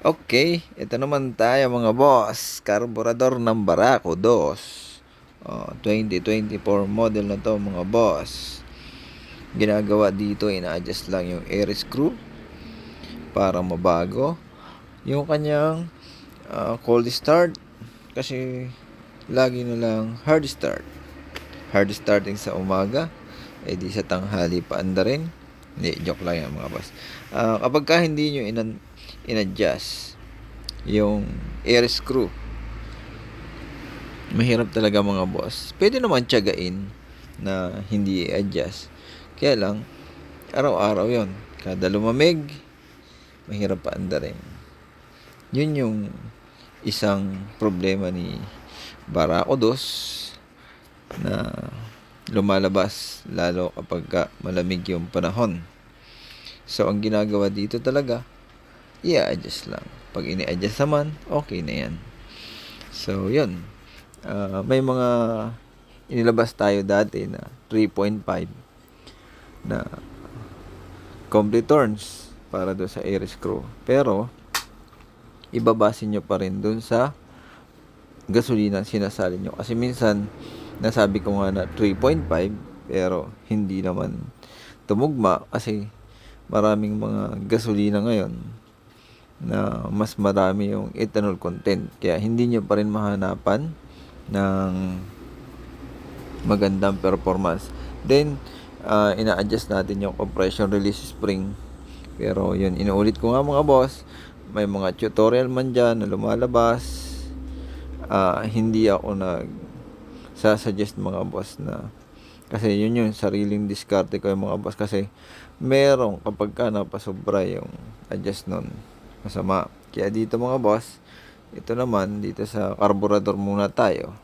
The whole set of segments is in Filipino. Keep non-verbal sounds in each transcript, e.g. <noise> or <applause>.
Okay, ito naman tayo mga boss. Carburador ng Barako 2. Oh, 2024 model na to mga boss. Ginagawa dito, ina-adjust lang yung air screw para mabago. Yung kanyang ah, cold start kasi lagi na lang hard start. Hard starting sa umaga, eh sa tanghali pa anda rin. Hindi, joke lang yan mga boss. Ah, kapag ka hindi nyo inan in-adjust yung air screw, mahirap talaga mga boss. Pwede naman tiyagain na hindi i-adjust. Kaya lang, araw-araw yon Kada lumamig, mahirap pa anda rin. Yun yung isang problema ni Barako 2 na lumalabas lalo kapag ka malamig yung panahon. So, ang ginagawa dito talaga, i-adjust lang. Pag ini-adjust naman, okay na yan. So, yun. Ah, may mga inilabas tayo dati na 3.5 na complete turns para do sa air screw. Pero, ibabasin nyo pa rin dun sa gasolina sinasali nyo. Kasi minsan, nasabi ko nga na 3.5, pero hindi naman tumugma kasi maraming mga gasolina ngayon na mas marami yung ethanol content. Kaya hindi nyo pa rin mahanapan ng magandang performance. Then, uh, ina-adjust natin yung compression release spring. Pero yun, inuulit ko nga mga boss, may mga tutorial man dyan na lumalabas. Ah, hindi ako nag sasuggest mga boss na kasi yun yung sariling diskarte ko yung mga boss kasi merong kapag ka napasobra yung adjust nun masama kaya dito mga boss ito naman dito sa carburetor muna tayo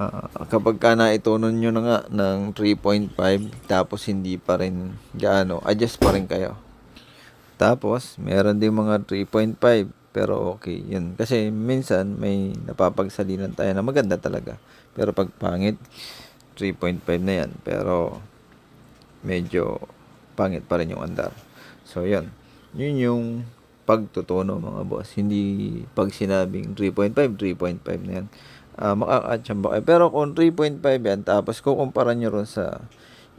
Ah, kapag ka naitunon nyo na nga ng 3.5 tapos hindi pa rin gaano adjust pa rin kayo tapos, meron din mga 3.5 pero okay, yun. Kasi minsan may napapagsalinan tayo na maganda talaga. Pero pag pangit, 3.5 na yan. Pero medyo pangit pa rin yung andar. So, yun. Yun yung pagtutuno mga boss. Hindi pag sinabing 3.5, 3.5 na yan. Uh, makakatsamba kayo. Pero kung 3.5 yan, tapos kukumpara nyo ron sa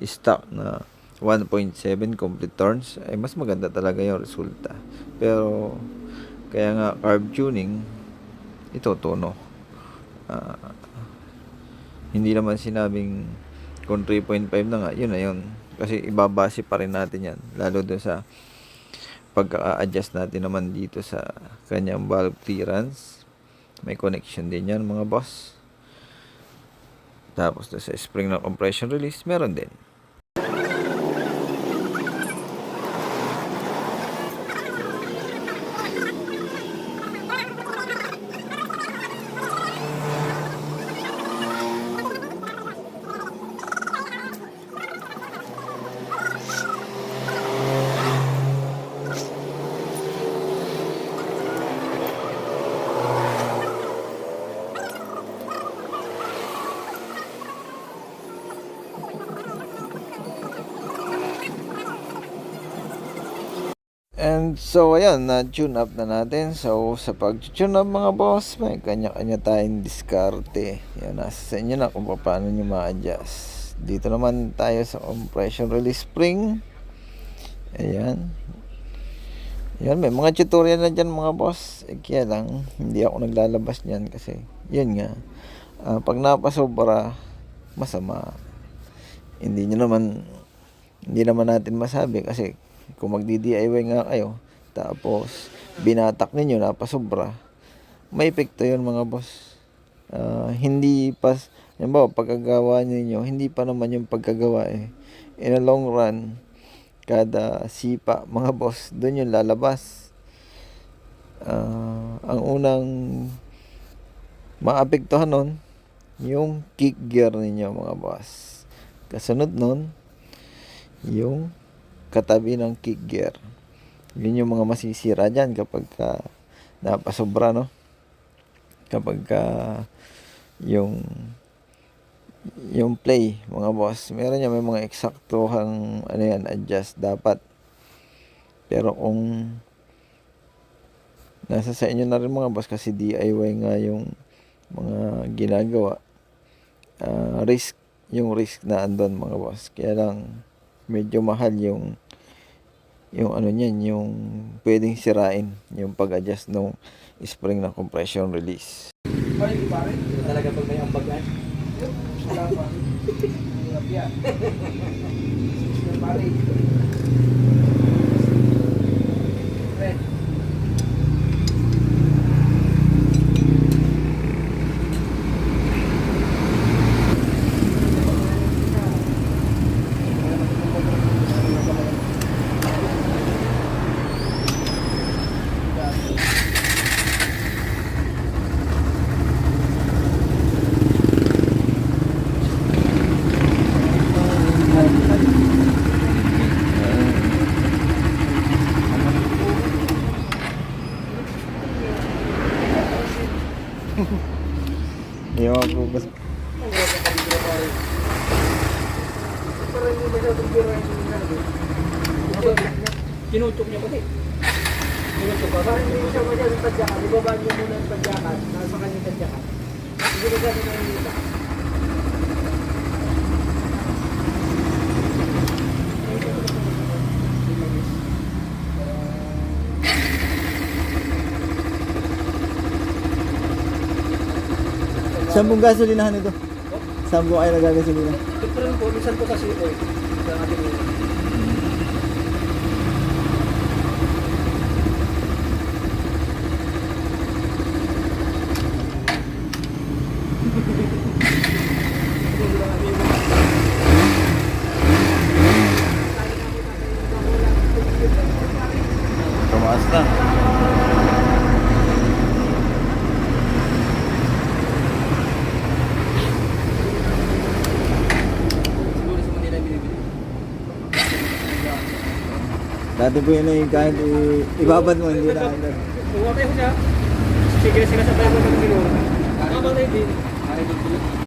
stock na 1.7 complete turns, ay mas maganda talaga yung resulta. Pero, kaya nga carb tuning, ito tono. Ah, hindi naman sinabing kung 3.5 na nga, yun na yun. Kasi ibabase pa rin natin yan. Lalo doon sa pagka-adjust natin naman dito sa kanyang valve clearance. May connection din yan mga boss. Tapos sa spring ng compression release, meron din. And so, ayan, na-tune up na natin. So, sa pag-tune up mga boss, may kanya-kanya tayong diskarte. Yan, nasa sa inyo na kung paano nyo ma-adjust. Dito naman tayo sa compression release spring. Ayan. Yan, may mga tutorial na dyan mga boss. Eh, kaya lang, hindi ako naglalabas niyan kasi, yun nga, ah, pag napasobra, masama. Hindi nyo naman, hindi naman natin masabi kasi kung magdi-DIY nga kayo, tapos binatak ninyo napasobra, may epekto yun mga boss. Ah, hindi pa, halimbawa, pagkagawa ninyo, hindi pa naman yung pagkagawa eh. In a long run, kada sipa, mga boss, doon yung lalabas. Ah, ang unang maapektuhan nun, yung kick gear ninyo mga boss. Kasunod nun, yung katabi ng kick gear. Yun yung mga masisira dyan kapag ka napasobra, no? Kapag ka yung yung play, mga boss, meron niya may mga eksaktuhang ano yan, adjust dapat. Pero kung nasa sa inyo na rin mga boss kasi DIY nga yung mga ginagawa. Ah, risk, yung risk na andon mga boss. Kaya lang medyo mahal yung yung ano niyan, yung pwedeng sirain yung pag-adjust ng spring na compression release. Ay, pare. Talaga pag may ambagan. Wala pa. Hirap <laughs> pare. Red. Yung mga po, boss. Pero hindi masyadong bira yung sinabi. Kinutok niya pati. Kinutok ka. Parang hindi siya masyadong tadyakan. Ibabaan niyo muna ang tadyakan. Nasa kanyang tadyakan. Hindi ko gano'n nakikita. Saan pong gasolinahan ito? Saan po kayo nagagasolina? Different po. Minsan po kasi oil. Sa ating Dati po yun ay kahit i- ibabad mo, hindi na ano. Kung okay ko siya, sige sila sa tayo ng siguro. Tama na yun din.